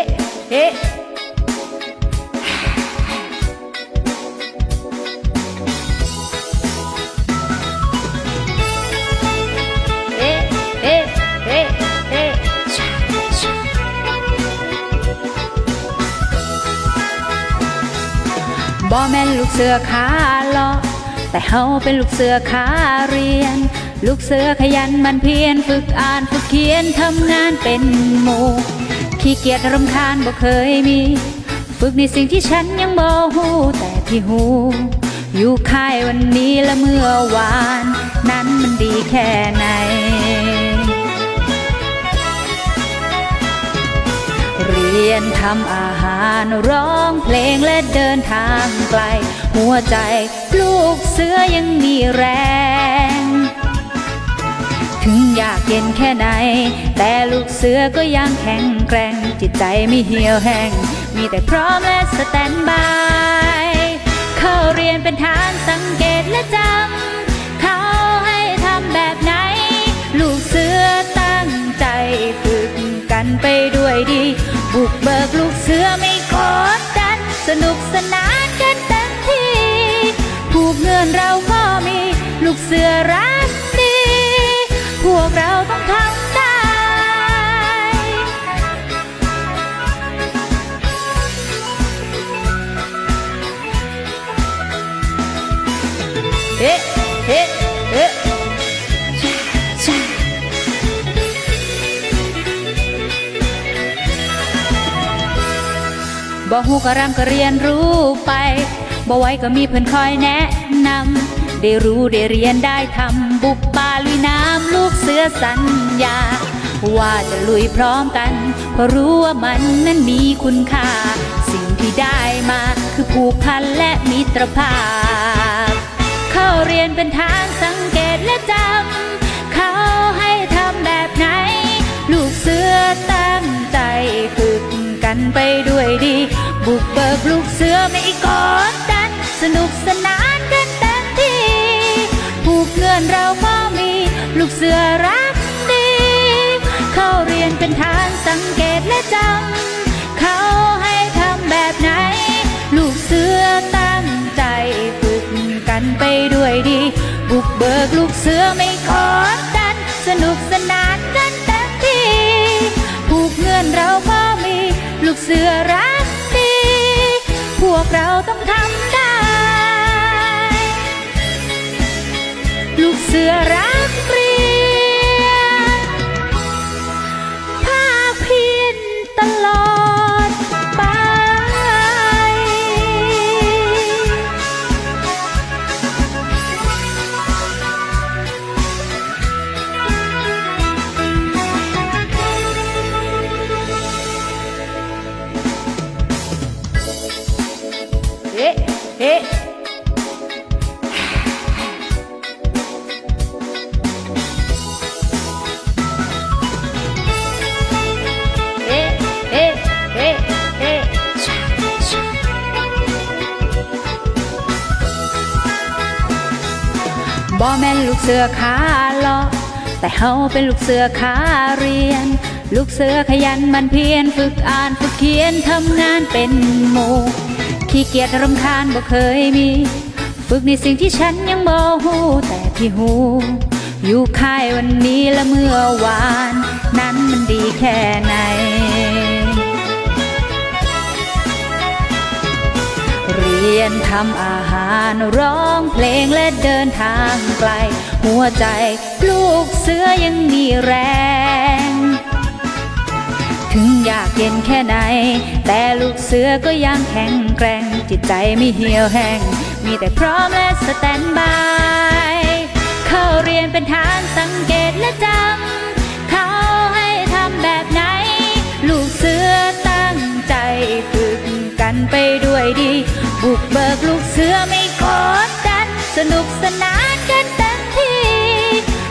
ะเอ๊ะบ่แม่นลูกเสือขาลาะแต่เฮาเป็นลูกเสือขาเรียน ลูกเสือขยันมันเพียรฝึกอ่านฝึกเขียนทำงานเป็นหมู่ ขี้เกียจรำคาญบ่เคยมี ฝึกในสิ่งที่ฉันยังบ่ฮู้แต่ที่ฮู้อยู่ค่ายวันนี้และเมื่อวาน นั้นมันดีแค่ไหน เรียนทำอาหารร้องเพลงและเดินทางไกล หัวใจลูกเสือยังมีแรง ถึงอยากเย็นแค่ไหน แต่ลูกเสือก็ยังแข็งแกร่ง จิตใจไม่เหี่ยวแห้ง มีแต่พร้อมและสแตนบาย เข้าเรียนเป็นฐานสังเกตและจำ เขาให้ทำแบบไหน ลูกเสือตั้งใจฝึกกันไปด้วยดี บุกเบิกลูกเสือไม่กดดัน สนุกสนานกันเต็มที่ ผูกเงินเราก็มี ลูกเสือรัก บ่ฮู้ก็รำก็เรียนรู้ไปบ่ไหวก็มีเพื่อนคอยแนะนำได้รู้ได้เรียนได้ทำบุกป่าลุยน้ำลูกเสือสัญญา ว่าจะลุยพร้อมกัน เพราะรู้ว่ามันนั้นมีคุณค่า สิ่งที่ได้มาคือผูกพันและมิตรภาพ เข้าเรียนเป็นฐานสังเกตและจำ ไม่กดดัน สนุกสนานกันเต็มที่ผูกเงินเราก็มี ลูกเสือรักดี เข้าเรียนเป็นฐานสังเกตและจำเขาให้ทำแบบไหน ลูกเสือตั้งใจฝึกกันไปด้วยดี บุกเบิกลูกเสือไม่กดดัน สนุกสนานกันเต็มที่ผูกเงินเราก็มี ลูกเสือ พวกเราต้องทำได้ ลูกเสือรักเรีย บ่แม่นลูกเสือขาเลาะแต่เฮาเป็นลูกเสือขาเรียน ลูกเสือขยันมันเพียรฝึกอ่านฝึกเขียนทำงานเป็นหมู่ขี้เกียจรำคาญบ่เคยมี ฝึกในสิ่งที่ฉันยังบ่ฮู้แต่ที่ฮู้อยู่ค่ายวันนี้และเมื่อวาน นั้นมันดีแค่ รียนทำอาหารร้องเพลงและเดินทางไกล หัวใจลูกเสือยังมีแรง ถึงอยากเย็นแค่ไหน แต่ลูกเสือก็ยังแข็งแกร่ง จิตใจไม่เหี่ยวแห้ง มีแต่พร้อมและสแตนบาย บุกเบิกลูกเสือไม่กดดัน สนุกสนานกันเต็มที่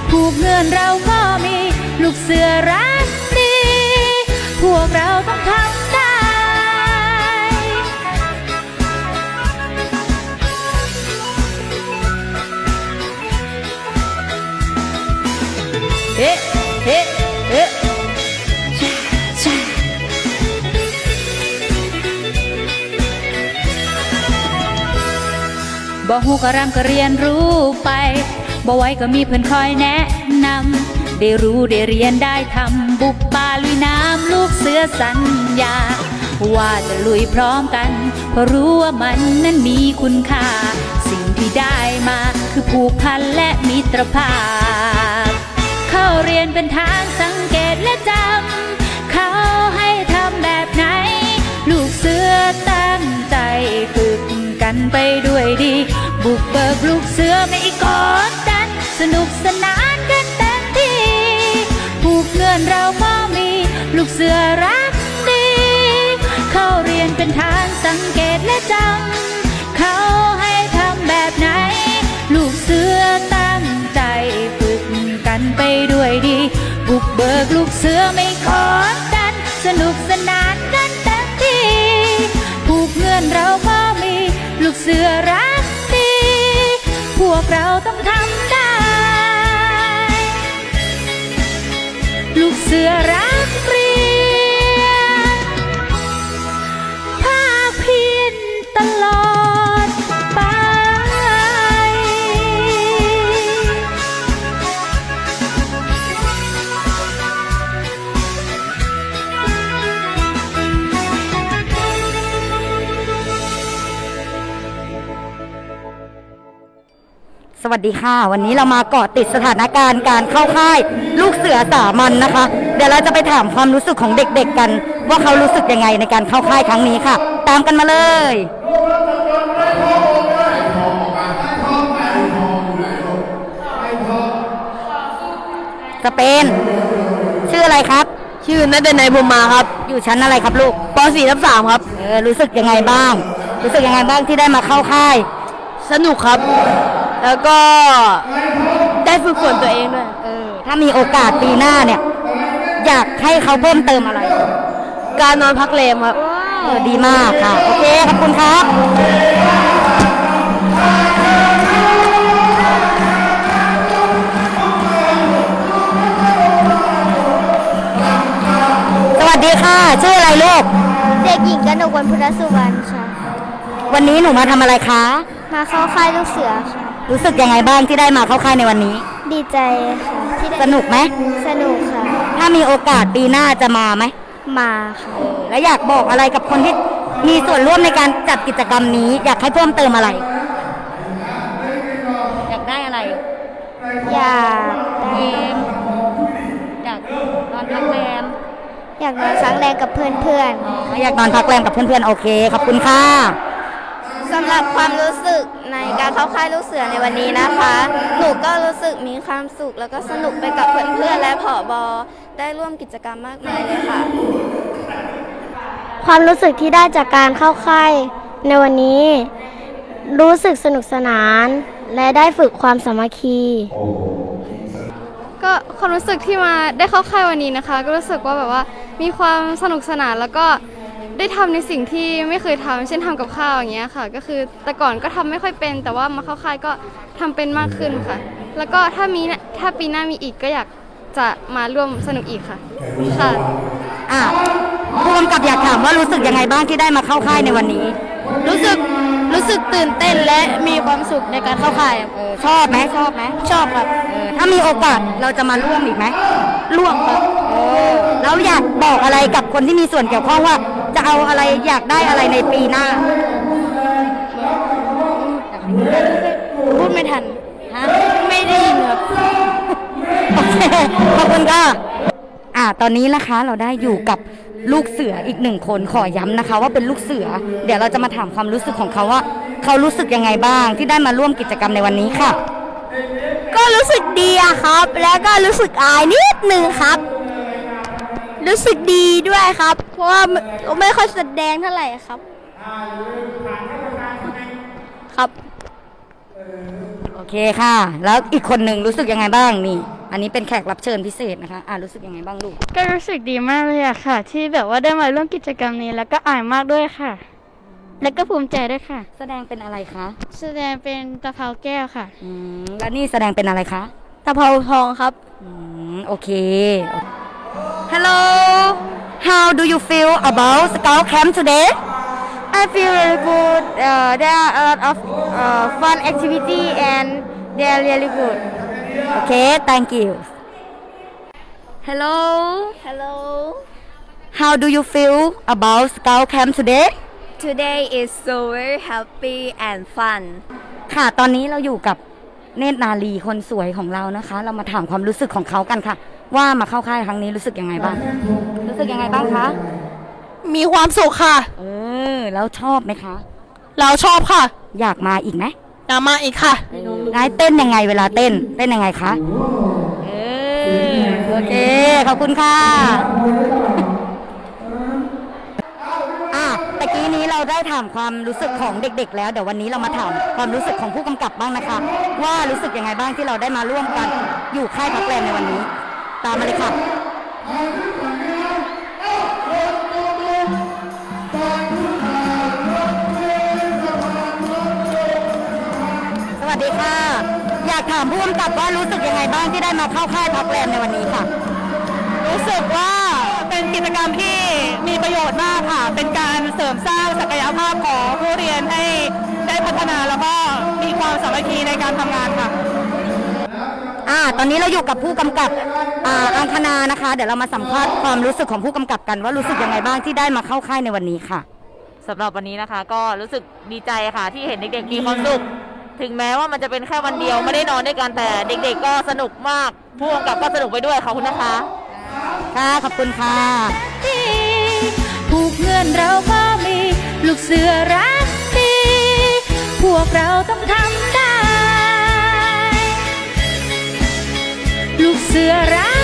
ผูกเงินเราก็มี ลูกเสือรักดีพวกเราต้องทำได้ เอ๊ะเอ๊ะเอ๊ะ บ่ฮู้ก็รำก็เรียนรู้ไปบ่ไหวก็มีเพื่อนคอยแนะนำได้รู้ได้เรียนได้ทำบุกป่าลุยน้ำลูกเสือสัญญา ว่าจะลุยพร้อมกัน เพราะรู้ว่ามันนั้นมีคุณค่า สิ่งที่ได้มาคือผูกพันและมิตรภาพ เข้าเรียนเป็นทางสังเกตและจำเขาให้ทำแบบไหน ลูกเสือตั้งใจฝึก กันไปด้วยดี บุกเบิกลูกเสือไม่กดดัน สนุกสนานกันเต็มที่ผูกเงื่อนเราก็มี ลูกเสือรักดี เข้าเรียนเป็นทางสังเกตและจำเขาให้ทำแบบไหน ลูกเสือตั้งใจฝึกกันไปด้วยดี บุกเบิกลูกเสือไม่กดดัน สนุกสนานกันเต็มที่ผูกเงื่อนเราก็ เสือรักดี พวกเราต้องทำ สวัสดีค่ะ วันนี้เรามาเกาะติดสถานการณ์การเข้าค่าย ลูกเสือสามัญนะคะ เดี๋ยวเราจะไปถามความรู้สึกของเด็กๆกัน ว่าเขารู้สึกยังไงในการเข้าค่ายครั้งนี้ค่ะ ตามกันมาเลยจะเป็นชื่ออะไรครับ ชื่อนัดนายบุมมาครับ อยู่ชั้นอะไรครับลูกป .4 ทับ3ครับ เออรู้สึกยังไงบ้าง รู้สึกยังไงบ้างที่ได้มาเข้าค่าย สนุกครับ แล้วก็ได้ฝึกฝนตัวเองด้วย เออ ถ้ามีโอกาสปีหน้าเนี่ย อยากให้เขาเพิ่มเติมอะไร การนอนพักเลมครับเออดีมากค่ะ โอเค ขอบคุณครับสวัสดีค่ะ ชื่ออะไรลูก เด็กหญิงกนกวันพุทธสุวรรณค่ะ วันนี้หนูมาทำอะไรคะ มาเข้าค่ายลูกเสือค่ะ รู้สึกยังไงบ้างที่ได้มาเข้าค่ายในวันนี้ ดีใจค่ะที่ได้สนุกไหม สนุกค่ะ ถ้ามีโอกาสปีหน้าจะมาไหม มาค่ะ แล้วอยากบอกอะไรกับคนที่มีส่วนร่วมในการจัดกิจกรรมนี้ อยากให้เพิ่มเติมอะไร อยากได้อะไร อยากเกมอยากนอนพักแรมอยากนอนค้างแรงกับเพื่อนอยากนอนพักแรมกับเพื่อนๆ โอเค ขอบคุณค่ะๆสำหรับความรู้สึกในการเข้าค่ายลูกเสือในวันนี้นะคะ หนูก็รู้สึกมีความสุข แล้วก็สนุกไปกับเพื่อนๆและผอบอได้ร่วมกิจกรรมมากมายเลยค่ะ ความรู้สึกที่ได้จากการเข้าค่ายในวันนี้ รู้สึกสนุกสนาน และได้ฝึกความสามัคคี ก็ความรู้สึกที่มาได้เข้าค่ายวันนี้นะคะ ก็รู้สึกว่าแบบว่ามีความสนุกสนานแล้วก็ ได้ทำในสิ่งที่ไม่เคยทำเช่นทำกับข้าวอย่างเงี้ยค่ะ ก็คือแต่ก่อนก็ทำไม่ค่อยเป็น แต่ว่ามาเข้าค่ายก็ทำเป็นมากขึ้นค่ะ แล้วก็ถ้ามีถ้าปีหน้ามีอีกก็อยากจะมาร่วมสนุกอีกค่ะค่ะ อะผู้กำกับอยากถามว่ารู้สึกยังไงบ้างที่ได้มาเข้าค่ายในวันนี้ รู้สึกรู้สึกตื่นเต้นและมีความสุขในการเข้าค่ายครับเออชอบไหมชอบไหมชอบครับเออถ้ามีโอกาสเราจะมาร่วมอีกไหมร่วมครับ เออแล้วอยากบอกอะไรกับคนที่มีส่วนเกี่ยวข้องว่า จะเอาอะไรอยากได้อะไรในปีหน้า พูดไม่ทันฮะไม่ได้ยินครับโอเคขอบคุณค่ะอ่าตอนนี้นะคะเราได้อยู่กับลูกเสืออีกหนึ่งคนขอย้ำนะคะ ว่าเป็นลูกเสือ เดี๋ยวเราจะมาถามความรู้สึกของเขาว่า เขารู้สึกยังไงบ้างที่ได้มาร่วมกิจกรรมในวันนี้ค่ะ ก็รู้สึกดีอะครับ แล้วก็รู้สึกอายนิดนึงครับ รู้สึกดีด้วยครับ เพราะว่าไม่ไม่ค่อยแสดงเท่าไหร่ครับ ครับโอเคค่ะ แล้วอีกคนหนึ่งรู้สึกยังไงบ้างนี่ อันนี้เป็นแขกรับเชิญพิเศษนะคะอ่ารู้สึกยังไงบ้างลูก ก็รู้สึกดีมากเลยอะค่ะ ที่แบบว่าได้มาร่วมกิจกรรมนี้แล้วก็อ่านมากด้วยค่ะ แล้วก็ภูมิใจด้วยค่ะ แสดงเป็นอะไรคะ แสดงเป็นตะเภาแก้วค่ะอืมแล้วนี่แสดงเป็นอะไรคะตะเภาทองครับ อืมโอเค Hello How do you feel about Scout Camp today I feel really good uh, there are a lot of uh, fun activity and they are really good Okay thank you Hello Hello How do you feel about Scout Camp today Today is so very happy and fun ค่ะ ตอนนี้เราอยู่กับเนตรนาลีคนสวยของเรานะคะ เรามาถามความรู้สึกของเขากันค่ะ ว่ามาเข้าค่ายครั้งนี้รู้สึกยังไงบ้าง รู้สึกยังไงบ้างคะ มีความสุขค่ะ เออ แล้วชอบไหมคะ เราชอบค่ะอยากมาอีกไหมอยากมาอีกค่ะ นายเต้นยังไงเวลาเต้น เต้นยังไงคะ เออ โอเค ขอบคุณค่ะอะตะกี้นี้เราได้ถามความรู้สึกของเด็ก ๆ แล้ว เดี๋ยววันนี้เรามาถามความรู้สึกของผู้กำกับบ้างนะคะ ว่ารู้สึกยังไงบ้างที่เราได้มาร่วมกันอยู่ค่ายพักแรมในวันนี้ ตามมาเลยค่ะสวัสดีค่ะ อยากถามผู้กำกับว่ารู้สึกยังไงบ้างที่ได้มาเข้าค่ายพักแรมในวันนี้ค่ะ รู้สึกว่าเป็นกิจกรรมที่มีประโยชน์มากค่ะ เป็นการเสริมสร้างศักยภาพของผู้เรียนให้ได้พัฒนาแล้วก็มีความสามัคคีในการทำงานค่ะ อ่า ตอนนี้เราอยู่กับผู้กำกับอ่าอังคณานะคะ เดี๋ยวเรามาสัมภาษณ์ความรู้สึกของผู้กำกับกัน ว่ารู้สึกยังไงบ้างที่ได้มาเข้าค่ายในวันนี้ค่ะ สำหรับวันนี้นะคะ ก็รู้สึกดีใจค่ะ ที่เห็นเด็กๆมีความสุขถึงแม้ว่ามันจะเป็นแค่วันเดียวไม่ได้นอนด้วยกันแต่เด็กๆก็สนุกมากผู้กำกับก็สนุกไปด้วยขอบคุณนะคะ ค่ะขอบคุณค่ะผูกเงื่อนเราก็มี ลูกเสือรักดี พวกเราต้องทำ ไ